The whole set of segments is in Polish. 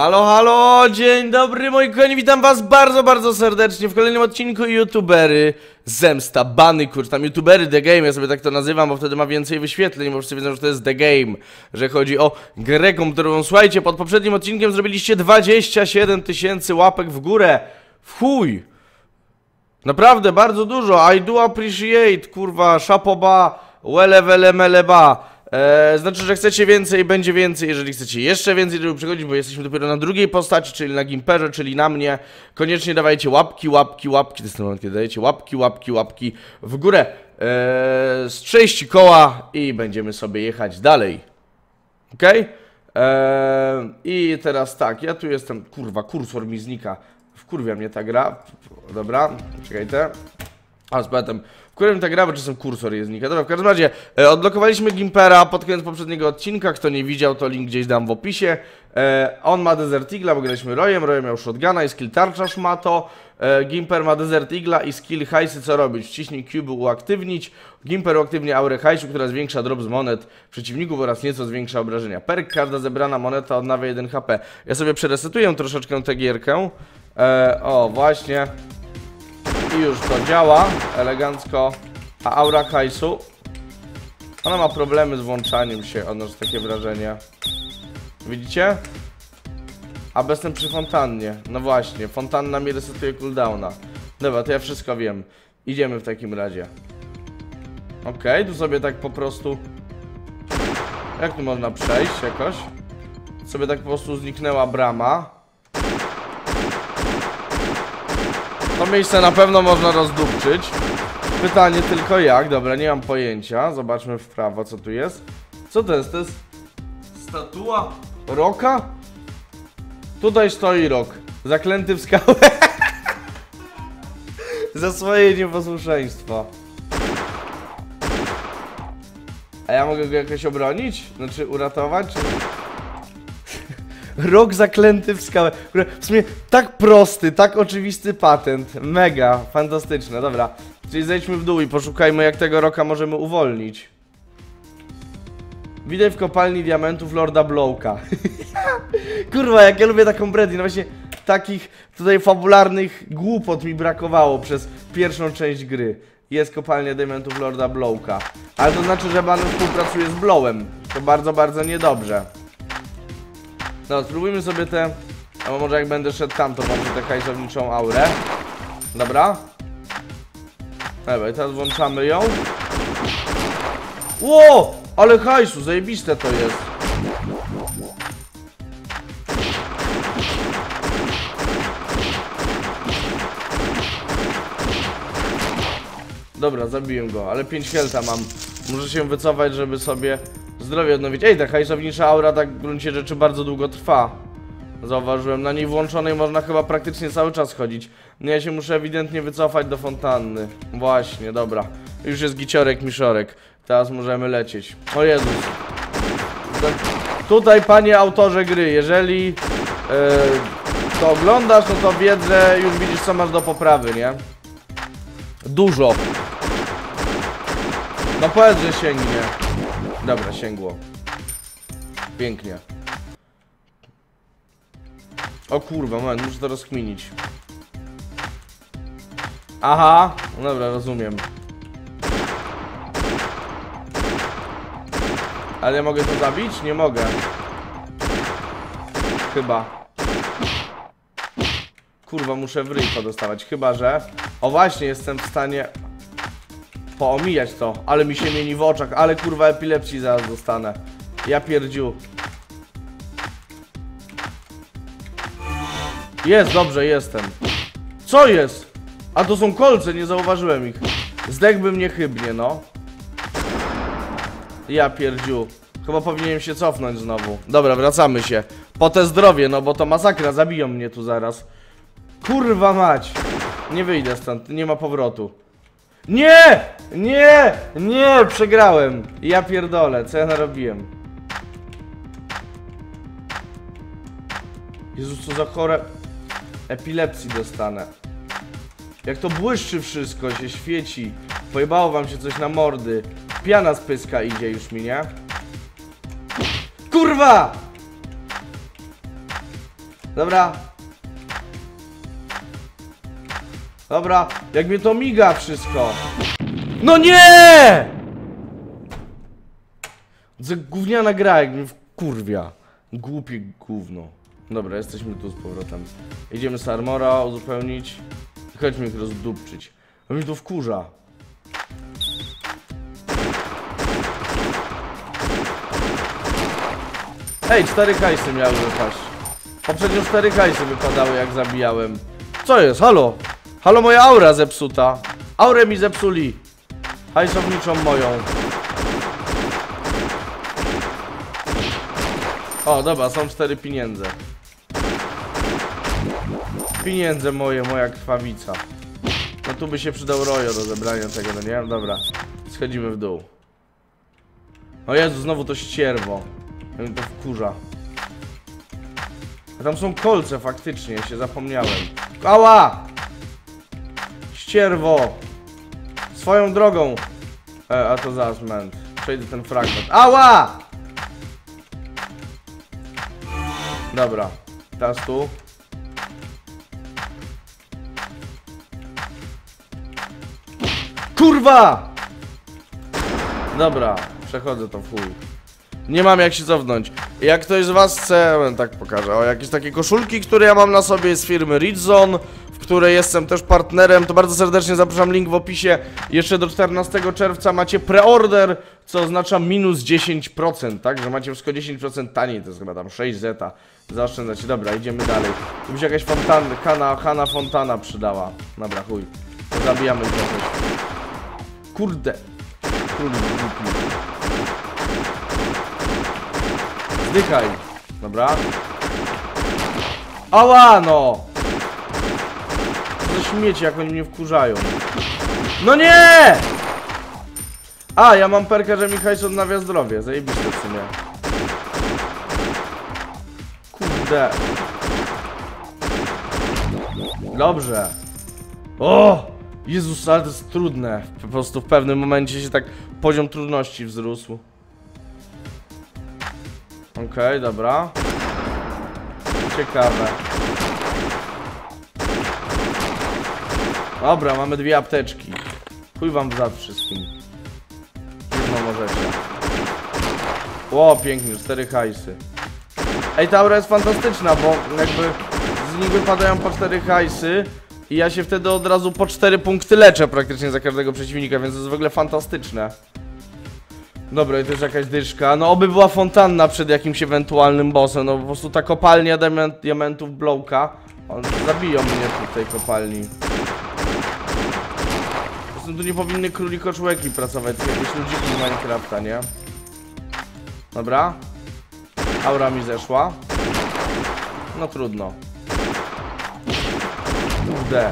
Halo, halo, dzień dobry moi kochani, witam was bardzo, bardzo serdecznie w kolejnym odcinku YouTubery Zemsta, bany kurcz, tam YouTubery The Game, ja sobie tak to nazywam, bo wtedy ma więcej wyświetleń, bo wszyscy wiedzą, że to jest The Game, że chodzi o grę komputerową. Słuchajcie, pod poprzednim odcinkiem zrobiliście 27 tysięcy łapek w górę, w chuj! Naprawdę, bardzo dużo, I do appreciate, kurwa, szapoba, wele, wele, meleba. Eee, znaczy, że chcecie więcej, będzie więcej, jeżeli chcecie jeszcze więcej, żeby przychodzić, bo jesteśmy dopiero na drugiej postaci, czyli na Gimperze, czyli na mnie. Koniecznie dawajcie łapki, łapki, łapki, to jest ten moment, kiedy dajecie łapki, łapki, łapki w górę. Eee, z części koła i będziemy sobie jechać dalej. Okej? Eee, I teraz tak, ja tu jestem, kurwa, kursor mi znika. Wkurwia mnie ta gra. Dobra, czekajcie. A z którym ta gra, bo czasem kursor jest znika. Dobra, w każdym razie, e, Gimpera pod koniec poprzedniego odcinka. Kto nie widział, to link gdzieś dam w opisie. E, on ma Desert Eagle'a, bo graliśmy Royem, Roy miał shotguna i skill tarczarz ma to. E, Gimper ma Desert Eagle'a i skill hajsy, co robić? Wciśnij Cube, uaktywnić. Gimper uaktywnia aurę hajsu, która zwiększa drop z monet przeciwników oraz nieco zwiększa obrażenia. Perk, każda zebrana moneta odnawia 1 HP. Ja sobie przeresetuję troszeczkę tę gierkę. E, o, właśnie. I już to działa elegancko. A aura hajsu. Ona ma problemy z włączaniem się, odnoszę takie wrażenie. Widzicie? A jestem przy fontannie. No właśnie, fontanna mi resetuje cooldowna. Dobra, to ja wszystko wiem. Idziemy w takim razie. Okej, tu sobie tak po prostu... Jak tu można przejść jakoś? Sobie tak po prostu zniknęła brama. To miejsce na pewno można rozdupczyć. Pytanie tylko jak, dobra, nie mam pojęcia. Zobaczmy w prawo, co tu jest. Co to jest? To jest statua roka? Tutaj stoi rok. Zaklęty w skałę. Za swoje nieposłuszeństwo. A ja mogę go jakoś obronić? Znaczy uratować? Czy... Rok zaklęty w skałę. W sumie tak prosty, tak oczywisty patent. Mega, fantastyczne, dobra. Czyli zejdźmy w dół i poszukajmy jak tego roka możemy uwolnić. Widać w kopalni diamentów Lorda Blowka. Kurwa, jak ja lubię taką Brady, no właśnie takich tutaj fabularnych głupot mi brakowało przez pierwszą część gry. Jest kopalnia diamentów Lorda Blowka. Ale to znaczy, że Ban współpracuje z Blowem. To bardzo, bardzo niedobrze. No, spróbujmy sobie te... Albo może jak będę szedł tam, to włączę tę kajzowniczą aurę. Dobra. Dobra, i teraz włączamy ją. Ło! Ale hajsu, zajebiste to jest. Dobra, zabiłem go, ale 5 helta mam. Muszę się wycofać, żeby sobie zdrowie odnowić. Ej, ta hajsownicza aura tak w gruncie rzeczy bardzo długo trwa. Zauważyłem, na niej włączonej można chyba praktycznie cały czas chodzić. No ja się muszę ewidentnie wycofać do fontanny. Właśnie, dobra. Już jest giciorek, miszorek. Teraz możemy lecieć. O Jezus. Tutaj, panie autorze gry, jeżeli e, to oglądasz, no to wiedz, że już widzisz, co masz do poprawy, nie? Dużo. No powiedz, że sięgnie. Dobra, sięgło. Pięknie. O kurwa, moment, muszę to rozkminić. Aha, no dobra, rozumiem. Ale ja mogę to zabić? Nie mogę. Chyba. Kurwa, muszę w ryj dostawać, chyba że... O właśnie, jestem w stanie... Poomijać to, ale mi się mieni w oczach, ale kurwa epilepsji zaraz dostanę. Ja pierdziu. Jest, dobrze, jestem. Co jest? A to są kolce, nie zauważyłem ich. Zdechłbym niechybnie, no. Ja pierdziu. Chyba powinienem się cofnąć znowu. Dobra, wracamy się. Po te zdrowie, no bo to masakra, zabiją mnie tu zaraz. Kurwa mać. Nie wyjdę stąd, nie ma powrotu. Nie! Nie! Nie! Przegrałem. Ja pierdolę, co ja narobiłem? Jezu, co za chore... Epilepsji dostanę. Jak to błyszczy wszystko, się świeci. Pojebało wam się coś na mordy. Piana z pyska idzie już mi, nie? Kurwa! Dobra. Dobra, jak mnie to miga wszystko. No nie! Gówniana gra, jak mnie kurwia. Głupie gówno. Dobra, jesteśmy tu z powrotem. Idziemy z armora uzupełnić. Chodźmy ich rozdupczyć. Bo mnie to wkurza. Ej, cztery kajsy miały wypaść. Poprzednio cztery kajsy wypadały jak zabijałem. Co jest? Halo? Halo, moja aura zepsuta. Aurę mi zepsuli. Hajsowniczą moją. O, dobra, są cztery pieniądze. Pieniądze moje, moja krwawica. No tu by się przydał rojo do zebrania tego, no nie? Dobra, schodzimy w dół. O Jezu, znowu to ścierwo. Mnie to wkurza. A tam są kolce faktycznie, ja się zapomniałem. Ała! Ścierwo! Swoją drogą! E, a to zaraz. Przejdę ten fragment. Ała! Dobra, teraz tu. Kurwa! Dobra, przechodzę to w chuj. Nie mam jak się cofnąć. Jak ktoś z was chce, tak pokażę. O, jakieś takie koszulki, które ja mam na sobie z firmy Ridzone, w której jestem też partnerem, to bardzo serdecznie zapraszam, link w opisie. Jeszcze do 14 czerwca macie preorder, co oznacza minus 10%, tak? Że macie wszystko 10% taniej, to jest chyba tam 6 zeta. Zaoszczędzacie. Dobra, idziemy dalej. Tu by się jakaś fontanna, Hanna, Fontana przydała. Dobra, chuj. Zabijamy jakoś. Kurde. Królik głupi. Zdychaj. Dobra. Ała no! Śmieci, jak oni mnie wkurzają. No nie! A, ja mam perkę, że mi hajs odnawia zdrowie. Zajebiste w sumie. Kurde. Dobrze. O! Jezus, ale to jest trudne. Po prostu w pewnym momencie się tak poziom trudności wzrósł. Okej, dobra. Ciekawe. Dobra, mamy dwie apteczki. Chuj wam w zad wszystkim. Jedno możecie. Ło, pięknie, cztery hajsy. Ej, ta aura jest fantastyczna, bo jakby z nich wypadają po cztery hajsy i ja się wtedy od razu po cztery punkty leczę praktycznie za każdego przeciwnika, więc to jest w ogóle fantastyczne. Dobra, i to jest jakaś dyszka. No oby była fontanna przed jakimś ewentualnym bossem, no po prostu ta kopalnia diament, diamentów Blowka. On zabiją mnie w tej kopalni. Prostu tu nie powinny królikoczłeki pracować, tylko jakieś ludziki z Minecrafta, nie? Dobra. Aura mi zeszła. No trudno. Kurde.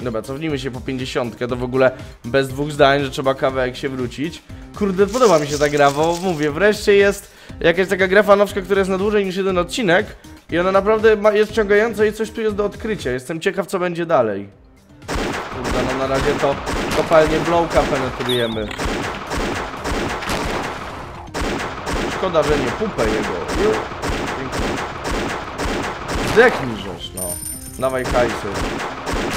Dobra, cofnijmy się po 50, to w ogóle bez dwóch zdań, że trzeba kawałek się wrócić. Kurde, podoba mi się ta gra, bo mówię, wreszcie jest jakaś taka gra fanowska, która jest na dłużej niż jeden odcinek i ona naprawdę jest ciągająca i coś tu jest do odkrycia. Jestem ciekaw, co będzie dalej. No na razie to kopalnie Blowka penetrujemy. Szkoda, że nie pupę jego. Zdechnij żeś, no. Dawaj hajsy.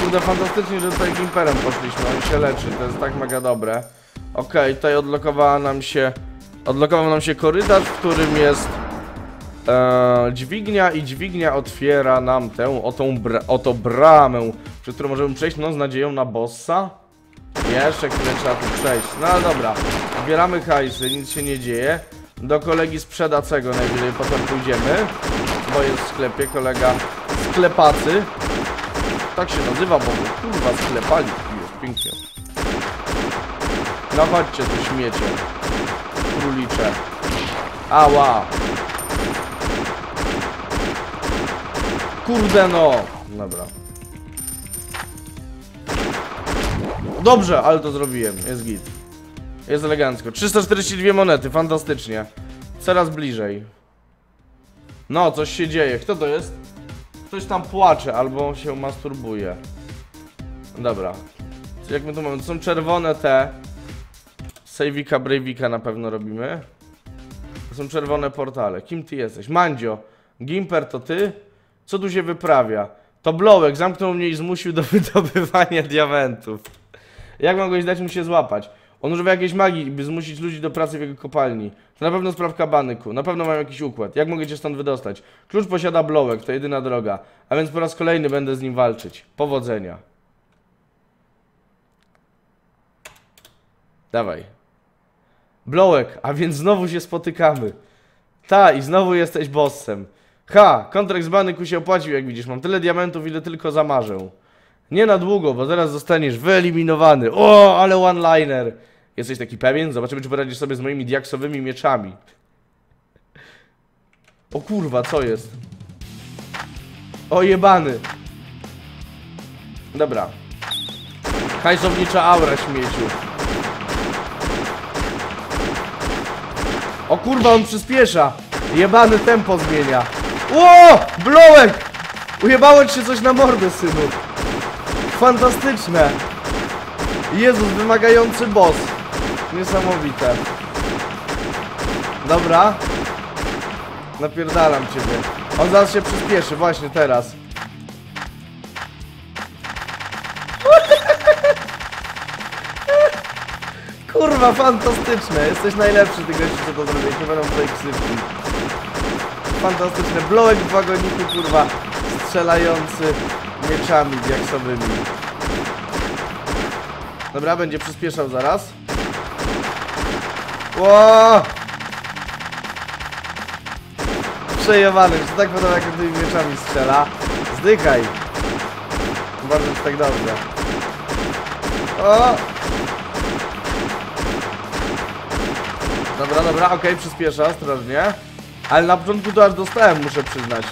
Kurde, fantastycznie, że tutaj Gimperem poszliśmy, on się leczy, to jest tak mega dobre. Okej, tutaj odblokowała nam się... Odblokował nam się korytarz, w którym jest... E, dźwignia i dźwignia otwiera nam tę otą bra oto bramę, przez którą możemy przejść, no z nadzieją na bossa. Jeszcze chwilę trzeba tu przejść, no ale dobra. Zbieramy hajsy, nic się nie dzieje. Do kolegi sprzedacego najwyżej potem pójdziemy, bo jest w sklepie kolega sklepacy. Tak się nazywa, bo kurwa sklepali. Jest pięknie. No chodźcie tu śmiecie. Królicze. Ała. Kurde no. Dobra. Dobrze, ale to zrobiłem. Jest git. Jest elegancko. 342 monety, fantastycznie. Coraz bliżej. No, coś się dzieje. Kto to jest? Ktoś tam płacze albo się masturbuje. Dobra. Jak my tu mamy? To są czerwone te. Sejwika, Breivika na pewno robimy. To są czerwone portale. Kim ty jesteś? Mandzio. Gimper to ty. Co tu się wyprawia? To Blowek zamknął mnie i zmusił do wydobywania diamentów. Jak mam go dać mu się złapać? On używa jakiejś magii, by zmusić ludzi do pracy w jego kopalni. To na pewno sprawka banyku. Na pewno mam jakiś układ. Jak mogę cię stąd wydostać? Klucz posiada Blowek, to jedyna droga. A więc po raz kolejny będę z nim walczyć. Powodzenia. Dawaj. Blowek, a więc znowu się spotykamy. Ta, i znowu jesteś bossem. Ha, kontrakt z Banyku się opłacił, jak widzisz. Mam tyle diamentów, ile tylko zamarzę. Nie na długo, bo zaraz zostaniesz wyeliminowany. O, ale one-liner. Jesteś taki pewien? Zobaczymy, czy poradzisz sobie z moimi diaksowymi mieczami. O kurwa, co jest? O jebany. Dobra. Hajsownicza aura śmieciu. O kurwa, on przyspiesza. Jebany tempo zmienia. Ło! Blowek! Ujebało ci się coś na mordę, synu. Fantastyczne. Jezus, wymagający boss. Niesamowite. Dobra. Napierdalam ciebie. On zaraz się przyspieszy, właśnie teraz. Kurwa, fantastyczne. Jesteś najlepszy, ty gościu, co to zrobiłeś. Nie będą tutaj ksywki. Fantastyczne. Blowek w wagoniku, kurwa. Strzelający mieczami diaksowymi. Dobra, będzie przyspieszał zaraz. Ło! Przejebany, mi się tak podoba jak tymi mieczami strzela. Zdychaj. Bardzo jest tak dobrze. O! Dobra, dobra, okej, przyspiesza, ostrożnie. Ale na początku to aż dostałem, muszę przyznać.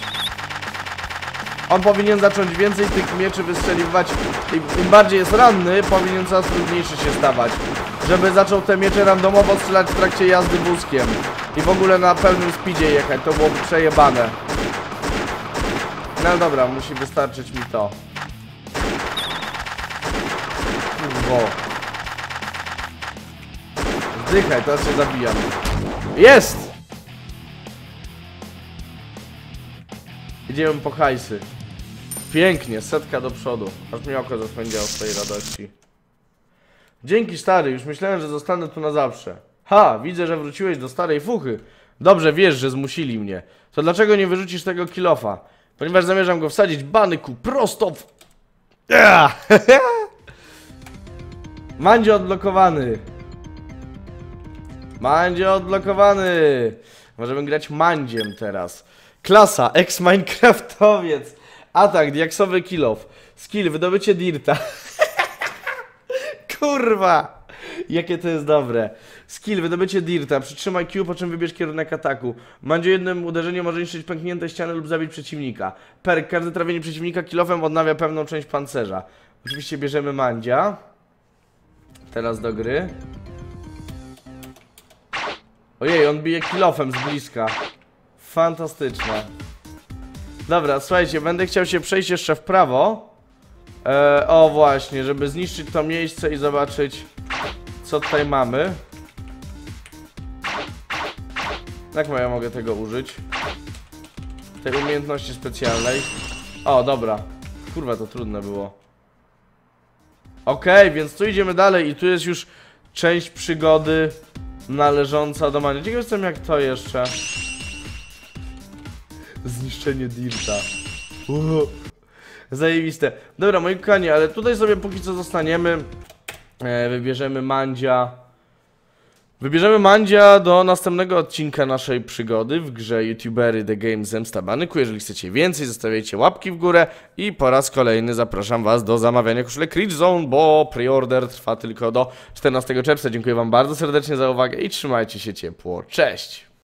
On powinien zacząć więcej tych mieczy wystrzeliwać. Im, bardziej jest ranny, powinien coraz trudniejszy się stawać. Żeby zaczął te miecze randomowo strzelać w trakcie jazdy wózkiem. I w ogóle na pełnym speedzie jechać, to byłoby przejebane. No dobra, musi wystarczyć mi to. Kurwo. Zdychaj, teraz się zabijam. Jest! Idziemy po hajsy. Pięknie, setka do przodu. Aż mi oko zaspędziało z tej radości. Dzięki stary, już myślałem, że zostanę tu na zawsze. Ha, widzę, że wróciłeś do starej fuchy. Dobrze wiesz, że zmusili mnie. To dlaczego nie wyrzucisz tego kilofa? Ponieważ zamierzam go wsadzić banyku prosto w... Mandzie odblokowany. Mandzie odblokowany. Możemy grać Mandziem teraz. Klasa, ex-Minecraftowiec. Atak, diaksowy kilof. Skill, wydobycie dirta. Kurwa! Jakie to jest dobre. Skill, wydobycie dirta. Przytrzymaj Q, po czym wybierz kierunek ataku. Mandzie jednym uderzeniem może niszczyć pęknięte ściany lub zabić przeciwnika. Perk, każde trafienie przeciwnika kilofem odnawia pewną część pancerza. Oczywiście bierzemy Mandzia. Teraz do gry. Ojej, on bije kilofem z bliska. Fantastyczne. Dobra, słuchajcie, będę chciał się przejść jeszcze w prawo. E, o właśnie, żeby zniszczyć to miejsce i zobaczyć co tutaj mamy. Jak ja mogę tego użyć? Tej umiejętności specjalnej. O, dobra. Kurwa, to trudne było. Okej, więc tu idziemy dalej i tu jest już część przygody należąca do Mania. Ciekaw jestem jak to jeszcze. Zniszczenie Dirta. Uhu. Zajebiste. Dobra, moi kochani, ale tutaj sobie póki co zostaniemy. E, wybierzemy Mandzia. Wybierzemy Mandzia do następnego odcinka naszej przygody w grze YouTubery The Game Zemsta Banyku. Jeżeli chcecie więcej, zostawiajcie łapki w górę i po raz kolejny zapraszam Was do zamawiania koszulek Rich Zone, bo preorder trwa tylko do 14 czerwca. Dziękuję Wam bardzo serdecznie za uwagę i trzymajcie się ciepło. Cześć!